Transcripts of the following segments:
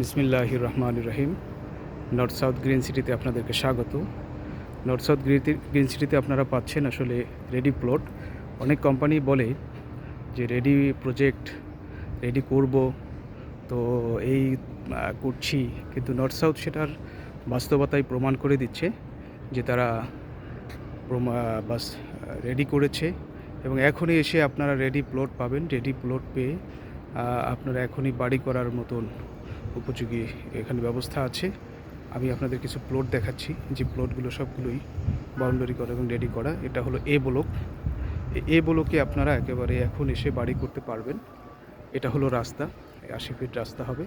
বিসমিল্লাহ রহমান রহিম। নর্থ সাউথ গ্রিন সিটিতে আপনাদেরকে স্বাগত। নর্থ সাউথ গ্রিন সিটিতে আপনারা পাচ্ছেন আসলে রেডি প্লট। অনেক কোম্পানি বলে যে রেডি প্রজেক্ট রেডি করব। তো এই করছি। কিন্তু নর্থ সাউথ সেটার বাস্তবতায় প্রমাণ করে দিচ্ছে যে তারা বাস রেডি করেছে। এবং এখনই এসে আপনারা রেডি প্লট পাবেন। রেডি প্লট পেয়ে আপনারা এখনই বাড়ি করার মতন উপযোগী এখানে ব্যবস্থা আছে। আমি আপনাদের কিছু প্লট দেখাচ্ছি। যে প্লটগুলো সবগুলোই বাউন্ডারি করা এবং রেডি করা। এটা হলো এ ব্লক এ- ব্লকে আপনারা একেবারে এখন এসে বাড়ি করতে পারবেন। এটা হলো রাস্তা। আশি ফিট রাস্তা হবে।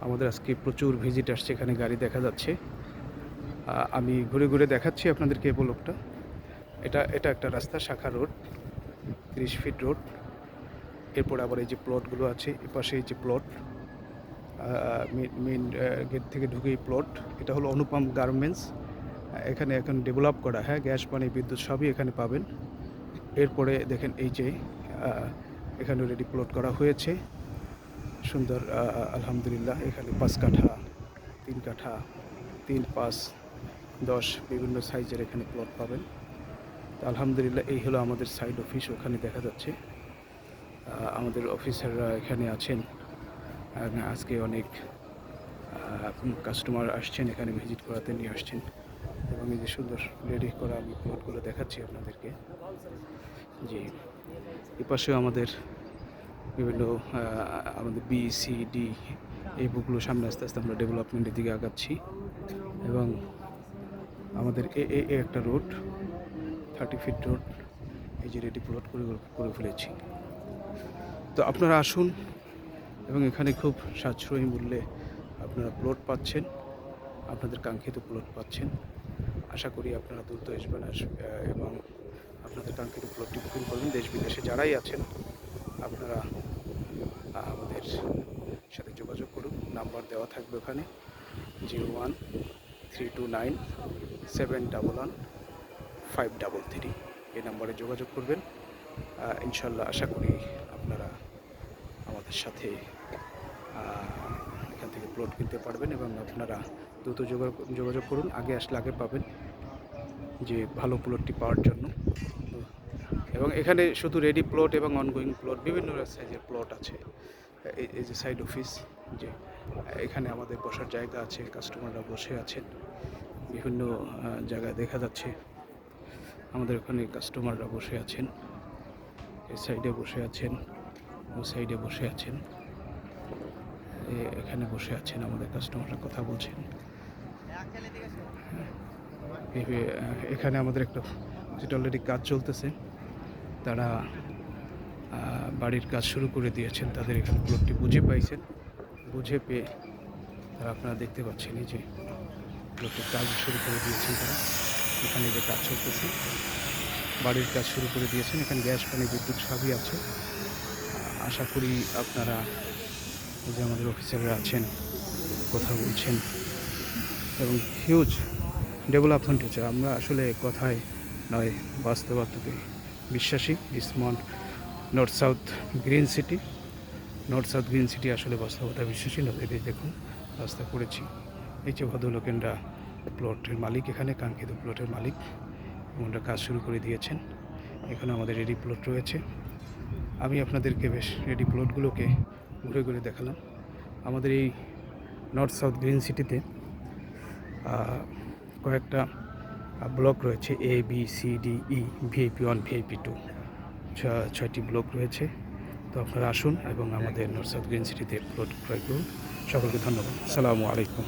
আমাদের আজকে প্রচুর ভিজিট আসছে এখানে গাড়ি দেখা যাচ্ছে। আমি ঘুরে ঘুরে দেখাচ্ছি আপনাদেরকে এ ব্লকটা এটা এটা একটা রাস্তা, শাখা রোড তিরিশ ফিট রোড এরপর আবার এই যে প্লটগুলো আছে, এপাশে এই যে প্লট মেন গেট থেকে ঢুকেই প্লট এটা হলো অনুপম গার্মেন্টস এখানে এখন ডেভেলপ করা হ্যাঁ গ্যাস পানি, বিদ্যুৎ সবই এখানে পাবেন। এরপরে দেখেন এই যে এখানে রেডি প্লট করা হয়েছে। সুন্দর আলহামদুলিল্লাহ, এখানে পাঁচ কাঠা, তিন কাঠা, তিন, পাঁচ, দশ বিভিন্ন সাইজের এখানে প্লট পাবেন। তো আলহামদুলিল্লাহ, এই হলো আমাদের সাইড অফিস ওখানে দেখা যাচ্ছে। আমাদের অফিসাররা এখানে আছেন। আজকে অনেক কাস্টমার আসছেন, এখানে ভিজিট করাতে নিয়ে আসছেন। এবং এই যে সুন্দর রেডি করা আমি প্লটগুলো দেখাচ্ছি আপনাদেরকে। জি এ পাশেও আমাদের বিভিন্ন আমাদের বি সি ডি এই বুকগুলো সামনে আস্তে আস্তে আমরা ডেভেলপমেন্টের দিকে আগাচ্ছি। এবং আমাদের এ এ একটা রোড থার্টি ফিট রোড এই যে রেডি প্লট করে করে ফেলেছি। তো আপনারা আসুন এবং এখানে খুব সাশ্রয়ী মূল্যে আপনারা প্লট পাচ্ছেন, আপনাদের কাঙ্ক্ষিত প্লট পাচ্ছেন। আশা করি আপনারা দ্রুত আসবেন এবং আপনাদের কাঙ্ক্ষিত প্লটটি বুকিং করবেন। দেশ বিদেশে যারাই আছেন, আপনারা আমাদের সাথে যোগাযোগ করুন। নাম্বার দেওয়া থাকবে ওখানে, zero one three two nine seven double one five double three. এই নাম্বারে যোগাযোগ করবেন। ইনশাল্লাহ আশা করি আপনারা আমাদের সাথে এখান থেকে প্লট কিনতে পারবেন এবং আপনারা দ্রুত যোগা- যোগাযোগ করুন। আগে আসলে আগে পাবেন যে ভালো প্লটটি পাওয়ার জন্য। এবং এখানে শুধু রেডি প্লট এবং অনগোয়িং প্লট বিভিন্ন সাইজের প্লট আছে। এই এই যে সাইড অফিস যে এখানে আমাদের বসার জায়গা আছে কাস্টমাররা বসে আছেন। বিভিন্ন জায়গায় দেখা যাচ্ছে আমাদের ওখানে কাস্টমাররা বসে আছেন। এই সাইডে বসে আছেন, ও সাইডে বসে আছেন। এখানে বসে আছেন আমাদের কাস্টমাররা কথা বলছেন। এখানে আমাদের একটা, যেটা অলরেডি কাজ চলতেছে, তারা বাড়ির কাজ শুরু করে দিয়েছেন, তাদের এখানে প্লটটি বুঝে পাইছেন। বুঝে পেয়ে তারা আপনারা দেখতে পাচ্ছেন যে প্লটের কাজ শুরু করে দিয়েছেন তারা। এখানে যে কাজ চলতেছে, বাড়ির কাজ শুরু করে দিয়েছেন। এখানে গ্যাস, পানি, বিদ্যুৎ সবই আছে। আশা করি আপনারা যে আমাদের অফিসাররা আছেন, কথা বলছেন, এবং হিউজ ডেভেলপমেন্ট হচ্ছে আমরা আসলে কথায় নয় বাস্তবতাতে বিশ্বাসী। Small north south green city north south green city আসলে বাস্তবতা বিশ্বাসী এদের দেখুন, রাস্তা করেছি। এই যে ভদ্রলোকেনরা প্লটের মালিক এখানে, কাঙ্ক্ষিত প্লটের মালিক ওনারা কাজ শুরু করে দিয়েছেন। এখানে আমাদের রেডি প্লট রয়েছে। আমি আপনাদেরকে বেশ রেডি প্লটগুলোকে ঘুরে ঘুরে দেখালাম। আমাদের এই নর্থ সাউথ গ্রিন সিটিতে কয়েকটা ব্লক রয়েছে A B C D E VIP one VIP two ছয়টি ব্লক রয়েছে। তো আপনারা আসুন এবং আমাদের নর্থ সাউথ গ্রিন সিটিতে প্লট ক্রয় করুন। সকলকে ধন্যবাদ। সালামু আলাইকুম।